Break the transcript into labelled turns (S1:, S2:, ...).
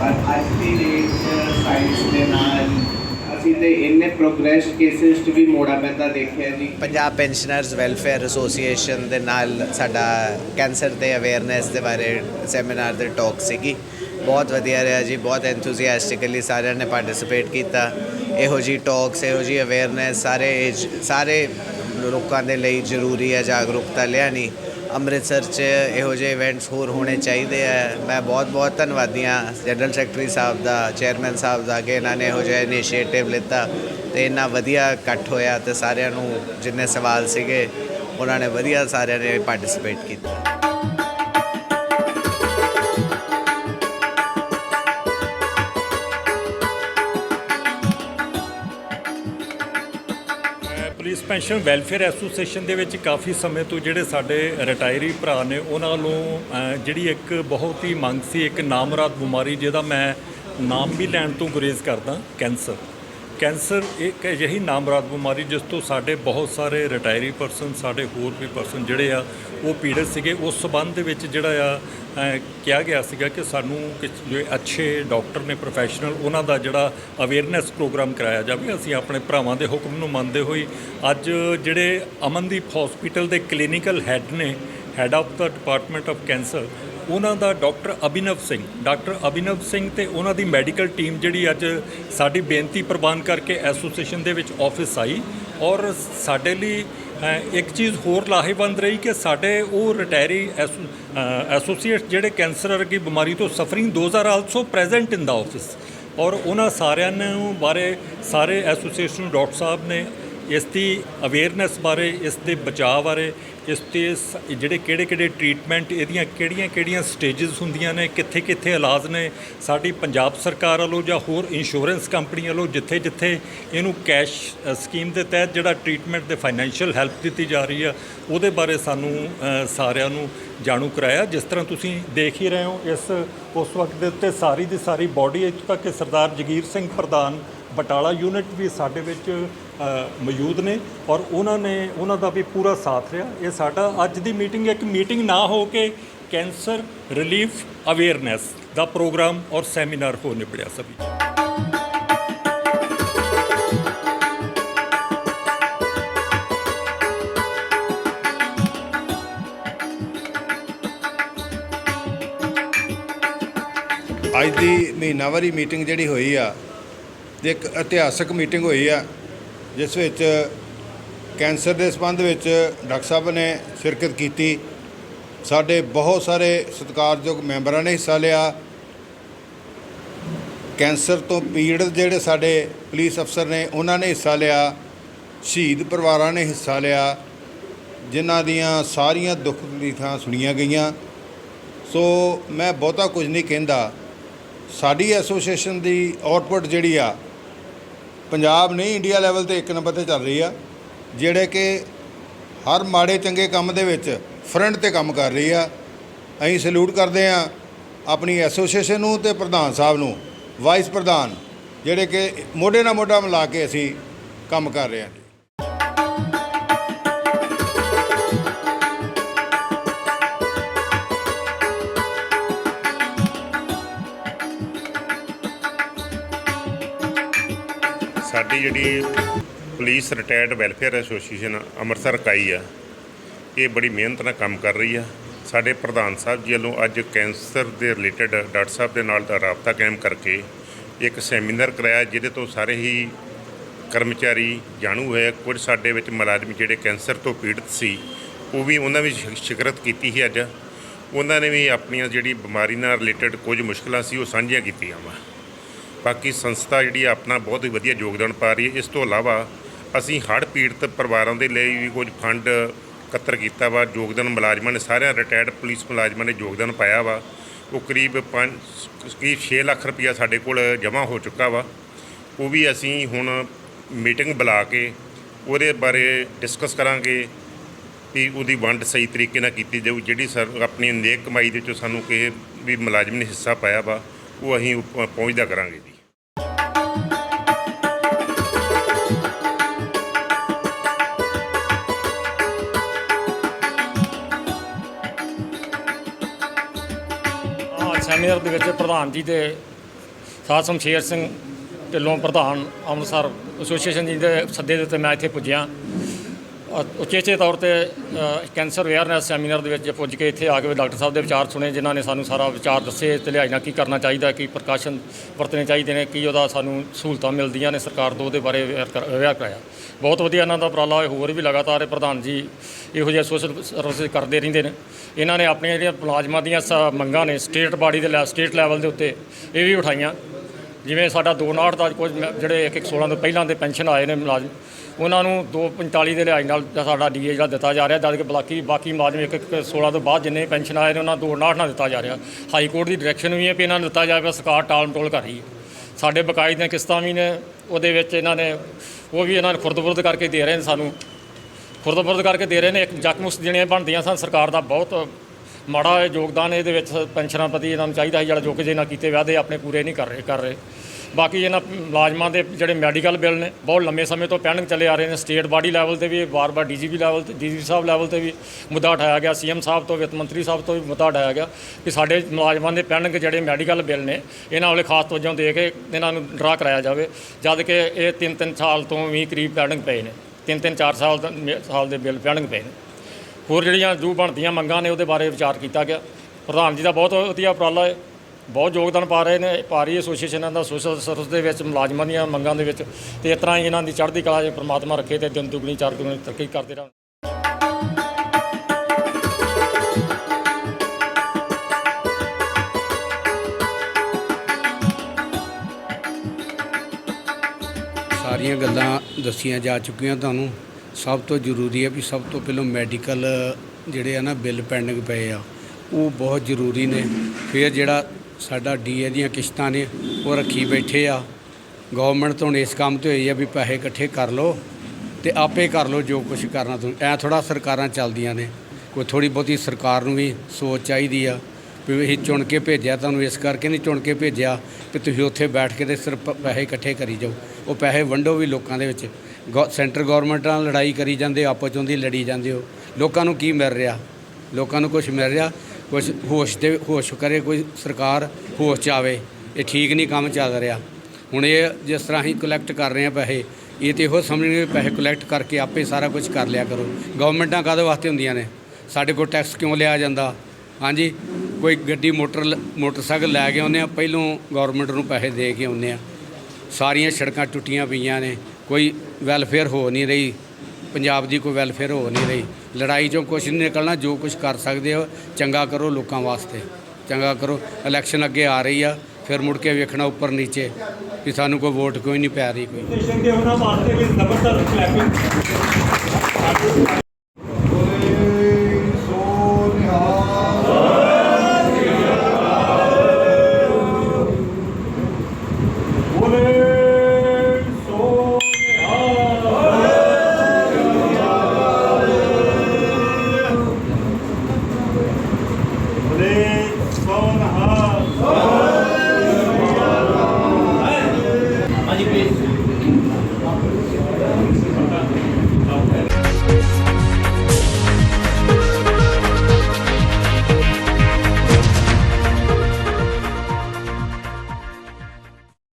S1: ਪਰ ਅੱਜ ਦੀ date science ਦੇ ਨਾਲ ਅਸੀਂ ਤੇ ਇੰਨੇ ਪ੍ਰੋਗਰੈਸ ਕੇਸਿਸ 'ਚ ਵੀ ਮੋੜਾ ਪੈਂਦਾ ਦੇਖਿਆ ਜੀ।
S2: ਪੰਜਾਬ ਪੈਨਸ਼ਨਰਸ ਵੈਲਫੇਅਰ ਐਸੋਸੀਏਸ਼ਨ ਦੇ ਨਾਲ ਸਾਡਾ ਕੈਂਸਰ ਦੇ ਅਵੇਅਰਨੈਸ ਦੇ ਬਾਰੇ ਸੈਮੀਨਾਰ ਦੇ ਟਾਕ ਸੀਗੀ। ਬਹੁਤ ਵਧੀਆ ਰਿਹਾ ਜੀ, ਬਹੁਤ ਐਂਥੂਸੀਆਸਟਿਕਲੀ ਸਾਰਿਆਂ ਨੇ ਪਾਰਟਿਸਿਪੇਟ ਕੀਤਾ। ਇਹੋ ਜੀ ਟਾਕਸ ਇਹੋ ਜੀ ਅਵੇਅਰਨੈਸ ਸਾਰੇ ਸਾਰੇ ਲੋਕਾਂ ਦੇ ਲਈ ਜ਼ਰੂਰੀ ਹੈ ਜਾਗਰੂਕਤਾ ਲਿਆਣੀ ਅੰਮ੍ਰਿਤਸਰ 'ਚ ਇਹੋ ਜਿਹੇ ਇਵੈਂਟਸ ਹੋਰ ਹੋਣੇ ਚਾਹੀਦੇ ਆ। ਮੈਂ ਬਹੁਤ ਬਹੁਤ ਧੰਨਵਾਦੀ ਹਾਂ ਜਨਰਲ ਸੈਕਟਰੀ ਸਾਹਿਬ ਦਾ ਚੇਅਰਮੈਨ ਸਾਹਿਬ ਦਾ ਕਿ ਇਹਨਾਂ ਨੇ ਇਹੋ ਜਿਹਾ ਇਨੀਸ਼ੀਏਟਿਵ ਲਿੱਤਾ ਤੇ ਇੰਨਾ ਵਧੀਆ ਇਕੱਠ ਹੋਇਆ ਤੇ ਸਾਰਿਆਂ ਨੂੰ ਜਿੰਨੇ ਸਵਾਲ ਸੀਗੇ, ਉਹਨਾਂ ਨੇ ਵਧੀਆ ਸਾਰਿਆਂ ਨੇ ਪਾਰਟਿਸਿਪੇਟ ਕੀਤਾ।
S3: ਪੈਨਸ਼ਨ ਵੈਲਫੇਅਰ ਐਸੋਸੀਏਸ਼ਨ ਦੇ ਵਿੱਚ ਕਾਫੀ ਸਮੇਂ ਤੋਂ ਜਿਹੜੇ ਸਾਡੇ ਰਿਟਾਇਰੀ ਭਰਾ ਨੇ, ਉਹਨਾਂ ਨੂੰ ਜਿਹੜੀ ਇੱਕ ਬਹੁਤ ਹੀ ਮੰਗ ਸੀ, ਇੱਕ ਨਾਮਰਾਦ ਬਿਮਾਰੀ, ਜਿਹਦਾ ਮੈਂ ਨਾਮ ਵੀ ਲੈਣ ਤੋਂ ਗੁਰੇਜ਼ ਕਰਦਾ, ਕੈਂਸਰ। ਕੈਂਸਰ ਇੱਕ ਅਜਿਹੀ ਨਾਮਰਾਦ ਬਿਮਾਰੀ ਜਿਸ ਤੋਂ ਸਾਡੇ ਬਹੁਤ ਸਾਰੇ ਰਿਟਾਇਰੀ ਪਰਸਨ, ਸਾਡੇ ਹੋਰ ਵੀ ਪਰਸਨ ਜਿਹੜੇ ਆ, ਉਹ ਪੀੜਤ ਸੀਗੇ। ਉਸ ਸਬੰਧ ਦੇ ਵਿੱਚ ਜਿਹੜਾ ਆ ਕਿਹਾ ਗਿਆ ਸੀਗਾ ਕਿ ਸਾਨੂੰ ਕਿ ਜੋ ਅੱਛੇ ਡਾਕਟਰ ਨੇ, ਪ੍ਰੋਫੈਸ਼ਨਲ, ਉਹਨਾਂ ਦਾ ਜਿਹੜਾ ਅਵੇਅਰਨੈਸ ਪ੍ਰੋਗਰਾਮ ਕਰਾਇਆ ਜਾਵੇ। ਅਸੀਂ ਆਪਣੇ ਭਰਾਵਾਂ ਦੇ ਹੁਕਮ ਨੂੰ ਮੰਨਦੇ ਹੋਏ ਅੱਜ ਜਿਹੜੇ ਅਮਨਦੀਪ ਹਸਪੀਟਲ ਦੇ ਕਲੀਨਿਕਲ ਹੈੱਡ ਨੇ ਹੈੱਡ ਆਫ ਦਾ ਡਿਪਾਰਟਮੈਂਟ ਆਫ ਕੈਂਸਰ ਉਹਨਾਂ ਦਾ ਡਾਕਟਰ ਅਭਿਨਵ ਸਿੰਘ। ਡਾਕਟਰ ਅਭਿਨਵ ਸਿੰਘ ਤੇ ਉਹਨਾਂ ਦੀ ਮੈਡੀਕਲ ਟੀਮ ਜਿਹੜੀ ਅੱਜ ਸਾਡੀ ਬੇਨਤੀ ਪ੍ਰਵਾਨ ਕਰਕੇ ਐਸੋਸੀਏਸ਼ਨ ਦੇ ਵਿੱਚ ਆਫਿਸ ਆਈ। ਔਰ ਸਾਡੇ ਲਈ ਇੱਕ ਚੀਜ਼ ਹੋਰ ਲਾਹੇਵੰਦ ਰਹੀ ਕਿ ਸਾਡੇ ਉਹ ਰਿਟਾਇਰੀ ਐਸੋਸੀਏਟ ਜਿਹੜੇ ਕੈਂਸਰ ਵਰਗੀ ਬਿਮਾਰੀ ਤੋਂ suffering those are also present in the office ਔਰ ਉਹਨਾਂ ਸਾਰਿਆਂ ਨੂੰ ਬਾਰੇ, ਸਾਰੇ ਐਸੋਸੀਏਸ਼ਨ ਡਾਕਟਰ ਸਾਹਿਬ ਨੇ ਇਸ ਦੀ ਅਵੇਅਰਨੈਸ ਬਾਰੇ, ਇਸ ਦੇ ਬਚਾਅ ਬਾਰੇ, ਇਸ ਤੇ ਸ- ਜਿਹੜੇ ਕਿਹੜੇ ਕਿਹੜੇ ਟ੍ਰੀਟਮੈਂਟ ਇਹਦੀਆਂ ਕਿਹੜੀਆਂ ਕਿਹੜੀਆਂ ਸਟੇजेस ਹੁੰਦੀਆਂ ਨੇ ਕਿੱਥੇ ਕਿੱਥੇ ਇਲਾਜ ਨੇ, ਸਾਡੀ ਪੰਜਾਬ ਸਰਕਾਰ ਵੱਲੋਂ ਜਾਂ ਹੋਰ ਇੰਸ਼ੋਰੈਂਸ ਕੰਪਨੀ ਵੱਲੋਂ ਜਿੱਥੇ ਜਿੱਥੇ ਇਹਨੂੰ ਕੈਸ਼ ਸਕੀਮ ਦੇ ਤਹਿਤ ਜਿਹੜਾ ਟ੍ਰੀਟਮੈਂਟ ਦੇ ਫਾਈਨੈਂਸ਼ੀਅਲ ਹੈਲਪ ਦਿੱਤੀ ਜਾ ਰਹੀ ਆ, ਉਹਦੇ ਬਾਰੇ ਸਾਨੂੰ ਸਾਰਿਆਂ ਨੂੰ ਜਾਣੂ ਕਰਾਇਆ। ਜਿਸ ਤਰ੍ਹਾਂ ਤੁਸੀਂ ਦੇਖ ਹੀ ਰਹੇ ਹੋ, ਇਸ, ਉਸ ਵਕਤ ਦੇ ਉੱਤੇ ਸਾਰੀ ਦੀ ਸਾਰੀ ਬਾਡੀ ਇੱਥੋਂ ਤੱਕ ਕਿ ਸਰਦਾਰ ਜਗੀਰ ਸਿੰਘ ਪ੍ਰਧਾਨ ਬਟਾਲਾ ਯੂਨਿਟ ਵੀ ਸਾਡੇ ਵਿੱਚ ਮੌਜੂਦ ਨੇ ਔਰ ਉਹਨਾਂ ਨੇ, ਉਹਨਾਂ ਦਾ ਵੀ ਪੂਰਾ ਸਾਥ ਰਿਹਾ। ਇਹ ਸਾਡਾ ਅੱਜ ਦੀ ਮੀਟਿੰਗ ਇੱਕ ਮੀਟਿੰਗ ਨਾ ਹੋ ਕੇ ਕੈਂਸਰ ਰਿਲੀਫ ਅਵੇਅਰਨੈਸ ਦਾ ਪ੍ਰੋਗਰਾਮ ਔਰ ਸੈਮੀਨਾਰ ਹੋ ਨਿਪੜਿਆ ਸਭੀ
S4: ਅੱਜ ਦੀ ਮਹੀਨਾਵਾਰੀ ਮੀਟਿੰਗ ਜਿਹੜੀ ਹੋਈ ਆ ਤੇ ਇੱਕ ਇਤਿਹਾਸਕ ਮੀਟਿੰਗ ਹੋਈ ਆ। ਜਿਸ ਵਿੱਚ ਕੈਂਸਰ ਦੇ ਸੰਬੰਧ ਵਿੱਚ ਡਾਕਟਰ ਸਾਹਿਬ ਨੇ ਸ਼ਿਰਕਤ ਕੀਤੀ। ਸਾਡੇ ਬਹੁਤ ਸਾਰੇ ਸਤਿਕਾਰਯੋਗ ਮੈਂਬਰਾਂ ਨੇ ਹਿੱਸਾ ਲਿਆ। ਕੈਂਸਰ ਤੋਂ ਪੀੜਤ ਜਿਹੜੇ ਸਾਡੇ ਪੁਲਿਸ ਅਫਸਰ ਨੇ, ਉਹਨਾਂ ਨੇ ਹਿੱਸਾ ਲਿਆ। ਸ਼ਹੀਦ ਪਰਿਵਾਰਾਂ ਨੇ ਹਿੱਸਾ ਲਿਆ। ਜਿਨ੍ਹਾਂ ਦੀਆਂ ਸਾਰੀਆਂ ਦੁੱਖ ਤਕਲੀਫਾਂ ਸੁਣੀਆਂ ਗਈਆਂ। ਸੋ ਮੈਂ ਬਹੁਤਾ ਕੁਝ ਨਹੀਂ ਕਹਿੰਦਾ। ਸਾਡੀ ਐਸੋਸੀਏਸ਼ਨ ਦੀ ਆਊਟਪੁੱਟ ਜਿਹੜੀ ਆ ਪੰਜਾਬ ਨਹੀਂ ਇੰਡੀਆ ਲੈਵਲ ਤੇ ਇੱਕ ਨੰਬਰ ਤੇ ਚੱਲ ਰਹੀ ਆ, ਜਿਹੜੇ ਕਿ ਹਰ ਮਾੜੇ ਚੰਗੇ ਕੰਮ ਦੇ ਵਿੱਚ ਫਰੰਟ ਤੇ ਕੰਮ ਕਰ ਰਹੀ ਆ। ਅਸੀਂ ਸਲੂਟ ਕਰਦੇ ਆ ਆਪਣੀ ਐਸੋਸੀਏਸ਼ਨ ਨੂੰ ਤੇ ਪ੍ਰਧਾਨ ਸਾਹਿਬ ਨੂੰ ਵਾਈਸ ਪ੍ਰਧਾਨ, ਜਿਹੜੇ ਕਿ ਮੋਢੇ ਨਾਲ ਮੋਢਾ ਮਿਲਾ ਕੇ ਅਸੀਂ ਕੰਮ ਕਰ ਰਹੇ ਹਾਂ।
S5: ਸਾਡੀ ਜਿਹੜੀ police retired welfare association Amritsar ਇਕਾਈ ਆ, ਇਹ ਬੜੀ ਮਿਹਨਤ ਨਾਲ ਕੰਮ ਕਰ ਰਹੀ ਆ। ਸਾਡੇ ਪ੍ਰਧਾਨ ਸਾਹਿਬ ਜੀ ਵੱਲੋਂ ਅੱਜ ਕੈਂਸਰ ਦੇ ਰਿਲੇਟਡ ਡਾਕਟਰ ਸਾਹਿਬ ਦੇ ਨਾਲ ਦਾ ਰਾਬਤਾ ਕਾਇਮ ਕਰਕੇ ਇੱਕ ਸੈਮੀਨਾਰ ਕਰਾਇਆ, ਜਿਹਦੇ ਤੋਂ ਸਾਰੇ ਹੀ ਕਰਮਚਾਰੀ ਜਾਣੂ ਹੋਏ ਕੁਝ ਸਾਡੇ ਵਿੱਚ ਮੁਲਾਜ਼ਮ ਜਿਹੜੇ ਕੈਂਸਰ ਤੋਂ ਪੀੜਤ ਸੀ, ਉਹ ਵੀ ਉਹਨਾਂ ਵਿੱਚ ਸ਼ਿ- ਸ਼ਿਕਰਤ ਕੀਤੀ ਸੀ ਅੱਜ। ਉਹਨਾਂ ਨੇ ਵੀ ਆਪਣੀਆਂ ਜਿਹੜੀ ਬਿਮਾਰੀ ਨਾਲ ਰਿਲੇਟਡ ਕੁਝ ਮੁਸ਼ਕਲਾਂ ਸੀ, ਉਹ ਸਾਂਝੀਆਂ ਕੀਤੀਆਂ ਵਾ। ਬਾਕੀ ਸੰਸਥਾ ਜਿਹੜੀ ਆ ਆਪਣਾ ਬਹੁਤ ਹੀ ਵਧੀਆ ਯੋਗਦਾਨ ਪਾ ਰਹੀ ਹੈ। ਇਸ ਤੋਂ ਇਲਾਵਾ ਅਸੀਂ ਹੜ੍ਹ ਪੀੜਤ ਪਰਿਵਾਰਾਂ ਦੇ ਲਈ ਵੀ ਕੁਝ ਫੰਡ ਇਕੱਤਰ ਕੀਤਾ ਵਾ। ਯੋਗਦਾਨ ਮੁਲਾਜ਼ਮਾਂ ਨੇ ਸਾਰਿਆਂ ਰਿਟਾਇਰਡ ਪੁਲਿਸ ਮੁਲਾਜ਼ਮਾਂ ਨੇ ਯੋਗਦਾਨ ਪਾਇਆ ਵਾ। ਉਹ ਕਰੀਬ 5 ਕਰੀਬ 6 ਲੱਖ ਰੁਪਇਆ ਸਾਡੇ ਕੋਲ ਜਮ੍ਹਾਂ ਹੋ ਚੁੱਕਾ ਵਾ। ਉਹ ਵੀ ਅਸੀਂ ਹੁਣ ਮੀਟਿੰਗ ਬੁਲਾ ਕੇ ਉਹਦੇ ਬਾਰੇ ਡਿਸਕਸ ਕਰਾਂਗੇ ਵੀ ਉਹਦੀ ਵੰਡ ਸਹੀ ਤਰੀਕੇ ਨਾਲ ਕੀਤੀ ਜਾਊ। ਜਿਹੜੀ ਸਰ, ਆਪਣੀ ਨੇਕ ਕਮਾਈ ਦੇ ਵਿੱਚੋਂ ਸਾਨੂੰ ਕਿਸੇ ਵੀ ਮੁਲਾਜ਼ਮ ਨੇ ਹਿੱਸਾ ਪਾਇਆ ਵਾ, ਉਹ ਅਸੀਂ ਉਪ- ਪਹੁੰਚਦਾ ਕਰਾਂਗੇ ਜੀ।
S6: ਸੈਮੀਨਾਰ ਦੇ ਵਿੱਚ ਪ੍ਰਧਾਨ ਜੀ ਦੇ ਸਾਧ ਸ਼ਮਸ਼ੇਰ ਸਿੰਘ ਢਿੱਲੋਂ ਪ੍ਰਧਾਨ ਅੰਮ੍ਰਿਤਸਰ ਐਸੋਸੀਏਸ਼ਨ ਜੀ ਦੇ ਸੱਦੇ ਦੇ ਉੱਤੇ ਮੈਂ ਇੱਥੇ ਪੁੱਜਿਆ। ਉਚੇਚੇ ਤੌਰ ਤੇ ਕੈਂਸਰ ਅਵੇਅਰਨੈਸ ਸੈਮੀਨਾਰ ਦੇ ਵਿੱਚ ਪੁੱਜ ਕੇ ਇੱਥੇ ਆ ਕੇ ਡਾਕਟਰ ਸਾਹਿਬ ਦੇ ਵਿਚਾਰ ਸੁਣੇ, ਜਿਨ੍ਹਾਂ ਨੇ ਸਾਨੂੰ ਸਾਰਾ ਵਿਚਾਰ ਦੱਸੇ ਤੇ ਲਿਹਾਜ਼ ਨਾਲ ਕੀ ਕਰਨਾ ਚਾਹੀਦਾ, ਕੀ ਪ੍ਰਕਾਸ਼ਨ ਵਰਤਣੇ ਚਾਹੀਦੇ ਨੇ, ਕੀ ਉਹਦਾ ਸਾਨੂੰ ਸਹੂਲਤਾਂ ਮਿਲਦੀਆਂ ਨੇ, ਸਰਕਾਰ ਤੋਂ ਉਹਦੇ ਬਾਰੇ ਅਵੇਅਰ ਕਰ- ਅਵੇਅਰ ਕਰਾਇਆ। ਬਹੁਤ ਵਧੀਆ ਇਹਨਾਂ ਦਾ ਉਪਰਾਲਾ ਹੋਰ ਵੀ ਲਗਾਤਾਰ ਪ੍ਰਧਾਨ ਜੀ ਇਹੋ ਜਿਹੇ ਸੋਸ਼ਲ ਸਰਵਿਸ ਕਰਦੇ ਰਹਿੰਦੇ ਨੇ। ਇਹਨਾਂ ਨੇ ਆਪਣੀਆਂ ਜਿਹੜੀਆਂ ਮੁਲਾਜ਼ਮਾਂ ਦੀਆਂ ਸ- ਮੰਗਾਂ ਨੇ, ਸਟੇਟ ਬਾਡੀ ਦੇ ਲੈ, ਸਟੇਟ ਲੈਵਲ ਦੇ ਉੱਤੇ ਇਹ ਵੀ ਉਠਾਈਆਂ। ਜਿਵੇਂ ਸਾਡਾ 259 ਦਾ ਕੁਝ ਮ- ਜਿਹੜੇ 116 ਤੋਂ ਪਹਿਲਾਂ ਦੇ ਪੈਨਸ਼ਨ ਆਏ ਨੇ ਮੁਲਾਜ਼ਮ, ਉਹਨਾਂ ਨੂੰ 245 ਦੇ ਲਿਹਾਜ਼ ਨਾਲ ਜਾਂ ਸਾਡਾ ਡੀਏ ਜਿਹੜਾ ਦਿੱਤਾ ਜਾ ਰਿਹਾ, ਜਦ ਕਿ ਬਾਕੀ ਬਾਕੀ ਮੁਲਾਜ਼ਮ 116 ਤੋਂ ਬਾਅਦ ਜਿੰਨੇ ਪੈਨਸ਼ਨ ਆਏ ਨੇ, ਉਹਨਾਂ ਨੂੰ 259 ਨਾਲ ਦਿੱਤਾ ਜਾ ਰਿਹਾ। ਹਾਈ ਕੋਰਟ ਦੀ ਡਾਇਰੈਕਸ਼ਨ ਵੀ ਹੈ ਵੀ ਇਹਨਾਂ ਨੂੰ ਦਿੱਤਾ ਜਾਵੇ, ਸਰਕਾਰ ਟਾਲ ਮਟੋਲ ਕਰ ਰਹੀ ਹੈ। ਸਾਡੇ ਬਕਾਈ ਦੀਆਂ ਕਿਸ਼ਤਾਂ ਵੀ ਨੇ, ਉਹਦੇ ਵਿੱਚ ਇਹਨਾਂ ਨੇ ਉਹ ਵੀ ਇਹਨਾਂ ਨੇ ਖੁਰਦ-ਬੁਰਦ ਕਰਕੇ ਦੇ ਰਹੇ ਨੇ ਸਾਨੂੰ। ਖੁਰਦ-ਬੁਰਦ ਕਰਕੇ ਦੇ ਰਹੇ ਨੇ, ਇੱਕ ਜਕਮੁਸ ਜਿਹੜੀਆਂ ਬਣਦੀਆਂ ਸਨ, ਸਰਕਾਰ ਦਾ ਬਹੁਤ ਮਾੜਾ ਯੋਗਦਾਨ ਇਹਦੇ ਵਿੱਚ ਪੈਨਸ਼ਨਾਂ ਪ੍ਰਤੀ ਇਹਨਾਂ ਨੂੰ ਚਾਹੀਦਾ ਸੀ ਜਿਹੜਾ ਜੋ ਕਿ ਜੇ ਨਾ ਕੀਤੇ ਵਾਅਦੇ ਆਪਣੇ ਪੂਰੇ ਨਹੀਂ ਕਰ ਰਹੇ ਕਰ ਰਹੇ। ਬਾਕੀ ਇਹਨਾਂ ਮੁਲਾਜ਼ਮਾਂ ਦੇ ਜਿਹੜੇ ਮੈਡੀਕਲ ਬਿੱਲ ਨੇ, ਬਹੁਤ ਲੰਮੇ ਸਮੇਂ ਤੋਂ ਪੈਂਡਿੰਗ ਚੱਲੇ ਆ ਰਹੇ ਨੇ। ਸਟੇਟ ਬਾਡੀ ਲੈਵਲ ਤੇ ਵੀ, ਵਾਰ-ਵਾਰ ਡੀਜੀਪੀ ਲੈਵਲ ਤੇ, ਡੀਜੀਪੀ ਸਾਹਿਬ ਲੈਵਲ ਤੇ ਵੀ ਮੁੱਦਾ ਉਠਾਇਆ ਗਿਆ। ਸੀਐਮ ਸਾਹਿਬ ਤੋਂ, ਵਿੱਤ ਮੰਤਰੀ ਸਾਹਿਬ ਤੋਂ ਵੀ ਮੁੱਦਾ ਉਠਾਇਆ ਗਿਆ ਕਿ ਸਾਡੇ ਮੁਲਾਜ਼ਮਾਂ ਦੇ ਪੈਂਡਿੰਗ ਜਿਹੜੇ ਮੈਡੀਕਲ ਬਿੱਲ ਨੇ, ਇਹਨਾਂ ਵਾਲੇ ਖਾਸ ਤਵੱਜੋਂ ਦੇ ਕੇ ਇਹਨਾਂ ਨੂੰ ਡਰਾ ਕਰਾਇਆ ਜਾਵੇ। ਜਦ ਕਿ ਇਹ 3-3 ਸਾਲ ਤੋਂ ਵੀ ਕਰੀਬ ਪੈਂਡਿੰਗ ਪਏ ਨੇ। 3-3 4 ਸਾਲ ਸਾਲ ਦੇ ਬਿੱਲ ਪੈਂਡਿੰਗ ਪਏ ਨੇ। ਹੋਰ ਜਿਹੜੀਆਂ ਜੋ ਬਣਦੀਆਂ ਮੰਗਾਂ ਨੇ ਉਹਦੇ ਬਾਰੇ ਵਿਚਾਰ ਕੀਤਾ ਗਿਆ। ਪ੍ਰਧਾਨ ਜੀ ਦਾ ਬਹੁਤ ਵਧੀਆ ਉਪਰਾਲਾ ਹੈ। ਬਹੁਤ ਯੋਗਦਾਨ ਪਾ ਰਹੇ ਨੇ, ਪਾ ਰਹੀ ਐਸੋਸੀਏਸ਼ਨਾਂ ਦਾ ਸੋਸ਼ਲ ਸਰਵਿਸ ਦੇ ਵਿੱਚ, ਮੁਲਾਜ਼ਮਾਂ ਦੀਆਂ ਮੰਗਾਂ ਦੇ ਵਿੱਚ। ਤੇ ਇਸ ਤਰ੍ਹਾਂ ਹੀ ਇਹਨਾਂ ਦੀ ਚੜ੍ਹਦੀ ਕਲਾ ਜੇ ਪ੍ਰਮਾਤਮਾ ਰੱਖੇ ਤੇ ਦਿਨ ਦੁਗਣੀ, ਚਾਰ ਦੁਗਣੀ ਤਰੱਕੀ ਕਰਦੇ ਰਹਿਣ।
S7: ਸਾਰੀਆਂ ਗੱਲਾਂ ਦੱਸੀਆਂ ਜਾ ਚੁੱਕੀਆਂ ਤੁਹਾਨੂੰ। ਸਭ ਤੋਂ ਜ਼ਰੂਰੀ ਹੈ ਵੀ ਸਭ ਤੋਂ ਪਹਿਲਾਂ ਮੈਡੀਕਲ ਜਿਹੜੇ ਆ ਨਾ ਬਿੱਲ ਪੈਂਡਿੰਗ ਪਏ ਆ, ਉਹ ਬਹੁਤ ਜ਼ਰੂਰੀ ਨੇ। ਫਿਰ ਜਿਹੜਾ ਸਾਡਾ ਡੀਏ ਦੀਆਂ ਕਿਸ਼ਤਾਂ ਨੇ, ਉਹ ਰੱਖੀ ਬੈਠੇ ਆ। ਗਵਰਨਮੈਂਟ ਤੋਂ ਹੁਣ ਇਸ ਕੰਮ ਤੇ ਹੋਈ ਆ ਵੀ ਪੈਸੇ ਇਕੱਠੇ ਕਰ ਲਓ ਤੇ ਆਪੇ ਕਰ ਲਓ ਜੋ ਕੁਝ ਕਰਨਾ ਤੁਸੀਂ। ਐ ਥੋੜਾ ਸਰਕਾਰਾਂ ਚੱਲਦੀਆਂ ਨੇ, ਕੋਈ ਥੋੜੀ ਬਹੁਤੀ ਸਰਕਾਰ ਨੂੰ ਵੀ ਸੋਚ ਚਾਹੀਦੀ ਆ ਵੀ ਅਸੀਂ ਚੁਣ ਕੇ ਭੇਜਿਆ, ਤੁਹਾਨੂੰ ਇਸ ਕਰਕੇ ਨਹੀਂ ਚੁਣ ਕੇ ਭੇਜਿਆ ਕਿ ਤੁਸੀਂ ਉੱਥੇ ਬੈਠ ਕੇ ਤੇ ਸਿਰਫ ਪੈਸੇ ਇਕੱਠੇ ਕਰੀ ਜਾਓ। ਉਹ ਪੈਸੇ ਵੰਡੋ ਵੀ ਲੋਕਾਂ ਦੇ ਵਿੱਚ। ਸੈਂਟਰ ਗਵਰਨਮੈਂਟ ਨਾਲ ਲੜਾਈ ਕਰੀ ਜਾਂਦੇ, ਆਪਸ ਚੋਂ ਦੀ ਲੜੀ ਜਾਂਦੇ ਹੋ। ਲੋਕਾਂ ਨੂੰ ਕੀ ਮਿਲ ਰਿਹਾ? ਲੋਕਾਂ ਨੂੰ ਕੁਝ ਮਿਲ ਰਿਹਾ? ਕੁਝ ਹੋਸ਼ 'ਤੇ ਹੋਸ਼ ਕਰੇ ਕੋਈ ਸਰਕਾਰ, ਹੋਸ਼ ਚ ਆਵੇ। ਇਹ ਠੀਕ ਨਹੀਂ ਕੰਮ ਚੱਲ ਰਿਹਾ। ਹੁਣ ਇਹ ਜਿਸ ਤਰ੍ਹਾਂ ਅਸੀਂ ਕਲੈਕਟ ਕਰ ਰਹੇ ਹਾਂ ਪੈਸੇ, ਇਹ ਤੇ ਇਹੋ ਸਮਝਣਗੇ ਵੀ ਪੈਸੇ ਕਲੈਕਟ ਕਰਕੇ ਆਪੇ ਸਾਰਾ ਕੁਝ ਕਰ ਲਿਆ ਕਰੋ। ਗਵਰਨਮੈਂਟਾਂ ਕਾਹਦੇ ਵਾਸਤੇ ਹੁੰਦੀਆਂ ਨੇ? ਸਾਡੇ ਕੋਲ ਟੈਕਸ ਕਿਉਂ ਲਿਆ ਜਾਂਦਾ? ਹਾਂਜੀ? ਕੋਈ ਗੱਡੀ, ਮੋਟਰ ਲ- ਮੋਟਰਸਾਈਕਲ ਲੈ ਕੇ ਆਉਂਦੇ ਆ ਪਹਿਲੋਂ ਗਵਰਨਮੈਂਟ ਨੂੰ ਪੈਸੇ ਦੇ ਕੇ ਆਉਂਦੇ ਆ ਸਾਰੀਆਂ ਸੜਕਾਂ ਟੁੱਟੀਆਂ ਪਈਆਂ ਨੇ। ਕੋਈ ਵੈਲਫੇਅਰ ਹੋ ਨਹੀਂ ਰਹੀ, ਪੰਜਾਬ ਦੀ ਕੋਈ ਵੈਲਫੇਅਰ ਹੋ ਨਹੀਂ ਰਹੀ। ਲੜਾਈ ਚੋਂ ਕੁਝ ਨਹੀਂ ਨਿਕਲਣਾ, ਜੋ ਕੁਝ ਕਰ ਸਕਦੇ ਹੋ, ਚੰਗਾ ਕਰੋ ਲੋਕਾਂ ਵਾਸਤੇ। ਚੰਗਾ ਕਰੋ ਇਲੈਕਸ਼ਨ ਅੱਗੇ ਆ ਰਹੀ ਆ, ਫਿਰ ਮੁੜ ਕੇ ਵੇਖਣਾ ਉੱਪਰ ਨੀਚੇ ਕਿ ਸਾਨੂੰ ਕੋਈ ਵੋਟ ਕੋਈ ਨਹੀਂ ਪੈ ਰਹੀ ਕੋਈ।